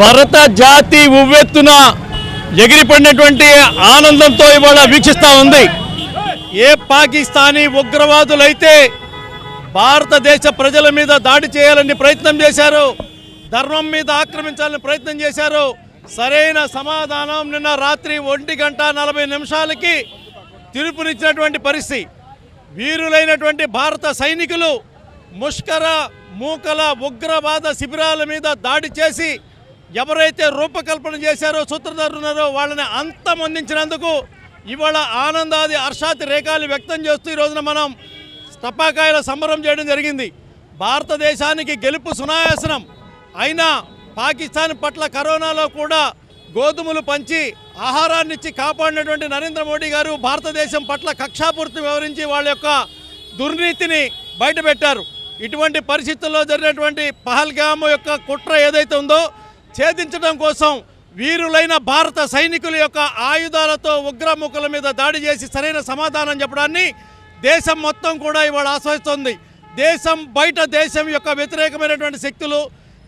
భరత జాతి ఉవ్వెత్తున ఎగిరిపడినటువంటి ఆనందంతో ఇవాళ వీక్షిస్తూ ఉంది. ఏ పాకిస్తానీ ఉగ్రవాదులైతే భారతదేశ ప్రజల మీద దాడి చేయాలని ప్రయత్నం చేశారు ధర్మం మీద ఆక్రమించాలని ప్రయత్నం చేశారు సరైన సమాధానం నిన్న రాత్రి ఒంటి గంట నలభై నిమిషాలకి తీర్పునిచ్చినటువంటి పరిస్థితి. వీరులైనటువంటి భారత సైనికులు ముష్కర మూకల ఉగ్రవాద శిబిరాల మీద దాడి చేసి ఎవరైతే రూపకల్పన చేశారో సూత్రధారున్నారో వాళ్ళని అంతమొందించినందుకు ఇవాళ ఆనందాది హర్షాతి రేఖాలు వ్యక్తం చేస్తూ ఈ రోజున మనం టపాకాయల సంబరం చేయడం జరిగింది. భారతదేశానికి గెలుపు సునాయాసనం. అయినా పాకిస్తాన్ పట్ల కరోనాలో కూడా గోధుమలు పంచి ఆహారాన్ని ఇచ్చి కాపాడినటువంటి నరేంద్ర మోడీ గారు భారతదేశం పట్ల కక్షాపూర్తి వివరించి వాళ్ళ యొక్క దుర్నీతిని బయటపెట్టారు. ఇటువంటి పరిస్థితుల్లో జరిగినటువంటి పహల్గామ్ యొక్క కుట్ర ఏదైతే ఉందో ఛేదించడం కోసం వీరులైన భారత సైనికుల యొక్క ఆయుధాలతో ఉగ్రముఖుల మీద దాడి చేసి సరైన సమాధానం చెప్పడాన్ని దేశం మొత్తం కూడా ఇవాళ ఆస్వాదిస్తోంది దేశం బయట దేశం యొక్క వ్యతిరేకమైనటువంటి శక్తులు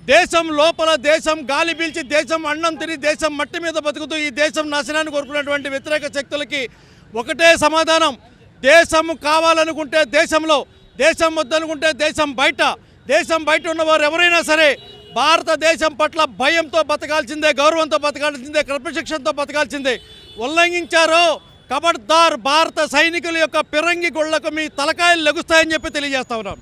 దేశం లోపల దేశం గాలి పీల్చి దేశం అన్నం తిని దేశం మట్టి మీద బతుకుతూ ఈ దేశం నాశనాన్ని కోరుకున్నటువంటి వ్యతిరేక శక్తులకి ఒకటే సమాధానం. దేశం కావాలనుకుంటే దేశంలో దేశం వద్దనుకుంటే దేశం బయట దేశం బయట ఉన్నవారు ఎవరైనా సరే భారతదేశం పట్ల భయంతో బతకాల్సిందే గౌరవంతో బతకాల్సిందే క్రమశిక్షణతో బతకాల్సిందే. ఉల్లంఘించారో కబడ్దార్ భారత సైనికుల యొక్క పిరంగి గుళ్ళకు మీ తలకాయలు లెగుస్తాయని చెప్పి తెలియజేస్తా ఉన్నాం.